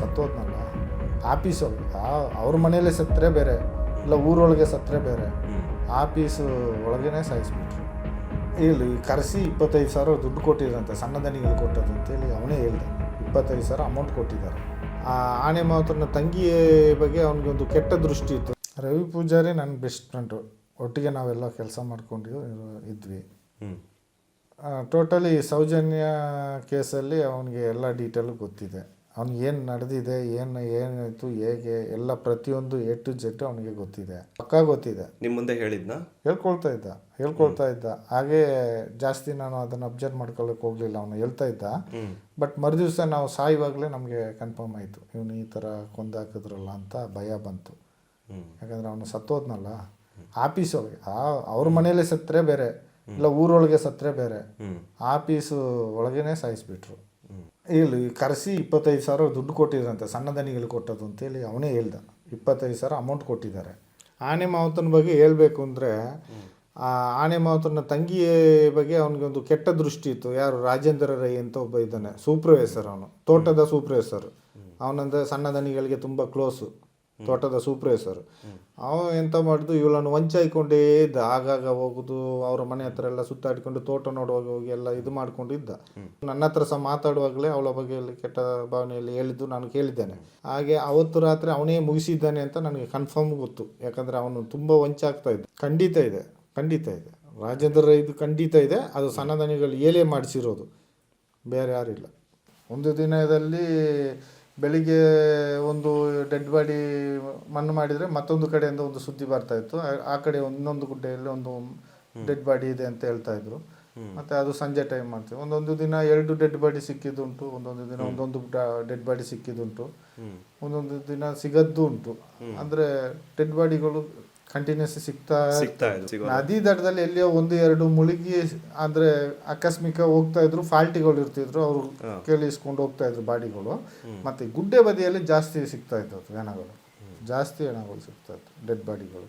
ಸತ್ತೋದ್ನಲ್ಲ? ಆಫೀಸಲ್ಲಿ ಅವ್ರ ಮನೇಲೆ ಸತ್ತರೆ ಬೇರೆ ಇಲ್ಲ ಊರೊಳಗೆ ಸತ್ತರೆ ಬೇರೆ. ಆಫೀಸು ಒಳಗೇನೆ ಸಾಯಿಸ್ಬಿಟ್ರು. ಹೇಳಿ ಕರೆಸಿ ಇಪ್ಪತ್ತೈದು ಸಾವಿರ ದುಡ್ಡು ಕೊಟ್ಟಿದ್ರಂತೆ ಸಣ್ಣದನಿಗೆ ಕೊಟ್ಟದ್ದು ಅಂತೇಳಿ ಅವನೇ ಹೇಳ್ದೆ. ಇಪ್ಪತ್ತೈದು ಸಾವಿರ ಅಮೌಂಟ್ ಕೊಟ್ಟಿದ್ದಾರೆ. ಆ ಆನೆ ಮಾತನ ತಂಗಿ ಬಗ್ಗೆ ಅವನಿಗೆ ಒಂದು ಕೆಟ್ಟ ದೃಷ್ಟಿ ಇತ್ತು. ರವಿ ಪೂಜಾರಿ ನನ್ನ ಬೆಸ್ಟ್ ಫ್ರೆಂಡು ಒಟ್ಟಿಗೆ ನಾವೆಲ್ಲ ಕೆಲಸ ಮಾಡ್ಕೊಂಡು ಇದ್ವಿ. ಟೋಟಲಿ ಸೌಜನ್ಯ ಕೇಸಲ್ಲಿ ಅವನಿಗೆ ಎಲ್ಲ ಡೀಟೇಲು ಗೊತ್ತಿದೆ. ಅವ್ನಿಗೆ ಏನು ನಡೆದಿದೆ ಏನು ಏನಾಯಿತು ಹೇಗೆ ಎಲ್ಲ ಪ್ರತಿಯೊಂದು ಎ ಟು ಜೆಡ್ ಅವನಿಗೆ ಗೊತ್ತಿದೆ. ಪಕ್ಕಾ ಗೊತ್ತಿದೆ. ನಿಮ್ಮ ಮುಂದೆ ಹೇಳಿದ್ನ? ಹೇಳ್ಕೊಳ್ತಾ ಇದ್ದ ಹೇಳ್ಕೊಳ್ತಾ ಇದ್ದ. ಹಾಗೆ ಜಾಸ್ತಿ ನಾನು ಅದನ್ನು ಅಬ್ಸರ್ವ್ ಮಾಡ್ಕೊಳ್ಳೋಕೆ ಹೋಗಲಿಲ್ಲ ಅವನು ಹೇಳ್ತಾ ಇದ್ದ. ಬಟ್ ಮರುದಿವಸ ನಾವು ಸಾಯುವಾಗಲೇ ನಮಗೆ ಕನ್ಫರ್ಮ್ ಆಯಿತು. ಇವನು ಈ ಥರ ಕೊಂದಾಕಿದ್ರಲ್ಲ ಅಂತ ಭಯ ಬಂತು. ಯಾಕಂದ್ರೆ ಅವನು ಸತ್ತೋದ್ನಲ್ಲ. ಆ ಅವ್ರ ಮನೇಲೆ ಸತ್ತರೆ ಬೇರೆ. ಇಲ್ಲ ಊರೊಳಗೆ ಸತ್ತರೆ ಬೇರೆ. ಆಫೀಸು ಒಳಗೇನೆ ಸಾಯಿಸ್ಬಿಟ್ರು. ಇಲ್ಲಿ ಕರೆಸಿ ಇಪ್ಪತ್ತೈದು ಸಾವಿರ ದುಡ್ಡು ಕೊಟ್ಟಿದ್ರಂತೆ, ಸಣ್ಣ ದನಿಗಳು ಕೊಟ್ಟದ್ದು ಅಂತೇಳಿ ಅವನೇ ಹೇಳ್ದ. ಇಪ್ಪತ್ತೈದು ಸಾವಿರ ಅಮೌಂಟ್ ಕೊಟ್ಟಿದ್ದಾರೆ. ಆನೆ ಮಾವತನ ಬಗ್ಗೆ ಹೇಳಬೇಕು ಅಂದರೆ, ಆ ಆನೆ ಮಾವತನ ತಂಗಿಯ ಬಗ್ಗೆ ಅವನಿಗೆ ಒಂದು ಕೆಟ್ಟ ದೃಷ್ಟಿ ಇತ್ತು. ಯಾರು? ರಾಜೇಂದ್ರ ರೈ ಅಂತ ಒಬ್ಬ ಇದ್ದಾನೆ, ಸೂಪ್ರವೇಸರ್ ಅವನು, ತೋಟದ ಸೂಪ್ರವೇಸರ್. ಅವನಂದ್ರೆ ಸಣ್ಣ ದನಿಗಳಿಗೆ ತುಂಬ ಕ್ಲೋಸು ತೋಟದ ಸೂಪ್ರವೈಸರ್ ಅವ ಎಂತ ಮಾಡಿದ್ದು ಇವಳನ್ನು ವಂಚಾಯ್ಕೊಂಡೇ ಇದ್ದ. ಆಗಾಗ ಹೋಗುದು, ಅವರ ಮನೆ ಹತ್ರ ಎಲ್ಲ ಸುತ್ತಾಡಿಕೊಂಡು ತೋಟ ನೋಡುವಾಗ ಹೋಗಿ ಎಲ್ಲ ಇದು ಮಾಡ್ಕೊಂಡಿದ್ದ ನನ್ನ ಹತ್ರ ಸಹ ಮಾತಾಡುವಾಗಲೇ ಅವಳ ಬಗ್ಗೆ ಕೆಟ್ಟ ಭಾವನೆಯಲ್ಲಿ ಹೇಳಿದ್ದು ನಾನು ಕೇಳಿದ್ದೇನೆ. ಹಾಗೆ ಅವತ್ತು ರಾತ್ರಿ ಅವನೇ ಮುಗಿಸಿದ್ದಾನೆ ಅಂತ ನನಗೆ ಕನ್ಫರ್ಮ್ ಗೊತ್ತು. ಯಾಕಂದ್ರೆ ಅವನು ತುಂಬ ವಂಚಾಗ್ತಾ ಇದ್ದ. ಖಂಡಿತ ಇದೆ ಖಂಡಿತ ಇದೆ. ರಾಜೇಂದ್ರ ಇದು ಖಂಡಿತ ಇದೆ. ಅದು ಸನ್ನದನಿಗಳು ಏಲೇ ಮಾಡಿಸಿರೋದು. ಬೇರೆ ಯಾರಿಲ್ಲ. ಒಂದು ದಿನದಲ್ಲಿ ಬೆಳಿಗ್ಗೆ ಒಂದು ಡೆಡ್ ಬಾಡಿ ಮಣ್ಣು ಮಾಡಿದರೆ ಮತ್ತೊಂದು ಕಡೆಯಿಂದ ಒಂದು ಸುದ್ದಿ ಬರ್ತಾ ಇತ್ತು. ಆ- ಕಡೆ ಇನ್ನೊಂದು ಗುಡ್ಡೆಯಲ್ಲಿ ಒಂದು ಡೆಡ್ ಬಾಡಿ ಇದೆ ಅಂತ ಹೇಳ್ತಾ ಇದ್ರು. ಮತ್ತೆ ಅದು ಸಂಜೆ ಟೈಮ್ ಮಾಡ್ತೀವಿ. ಒಂದೊಂದು ದಿನ ಎರಡು ಡೆಡ್ ಬಾಡಿ ಸಿಕ್ಕಿದ್ದುಂಟು. ಒಂದೊಂದು ದಿನ ಒಂದೊಂದು ಡೆಡ್ ಬಾಡಿ ಸಿಕ್ಕಿದ್ದುಂಟು. ಒಂದೊಂದು ದಿನ ಸಿಗದ್ದು ಉಂಟು ಅಂದ್ರೆ ಡೆಡ್ ಬಾಡಿಗಳು ಕಂಟಿನ್ಯೂಸ್ ಸಿಗ್ತಾ ಸಿಗ್ತಾ ನದಿ ದಡದಲ್ಲಿ ಎಲ್ಲಿಯೋ ಒಂದು ಎರಡು ಮುಳುಗಿ ಅಂದ್ರೆ ಆಕಸ್ಮಿಕ ಹೋಗ್ತಾ ಇದ್ರು ಫಾಲ್ಟಿಗಳು ಇರ್ತಿದ್ರು ಅವರು ಕೇಳಿಸ್ಕೊಂಡು ಹೋಗ್ತಾ ಇದ್ರು ಬಾಡಿಗಳು. ಮತ್ತೆ ಗುಡ್ಡೆ ಬದಿಯಲ್ಲಿ ಜಾಸ್ತಿ ಸಿಗ್ತಾ ಇದ್ದವು ಹೆಣಗಳು ಜಾಸ್ತಿ ಹೆಣಗಳು ಸಿಗ್ತಾ ಇತ್ತು ಡೆಡ್ ಬಾಡಿಗಳು.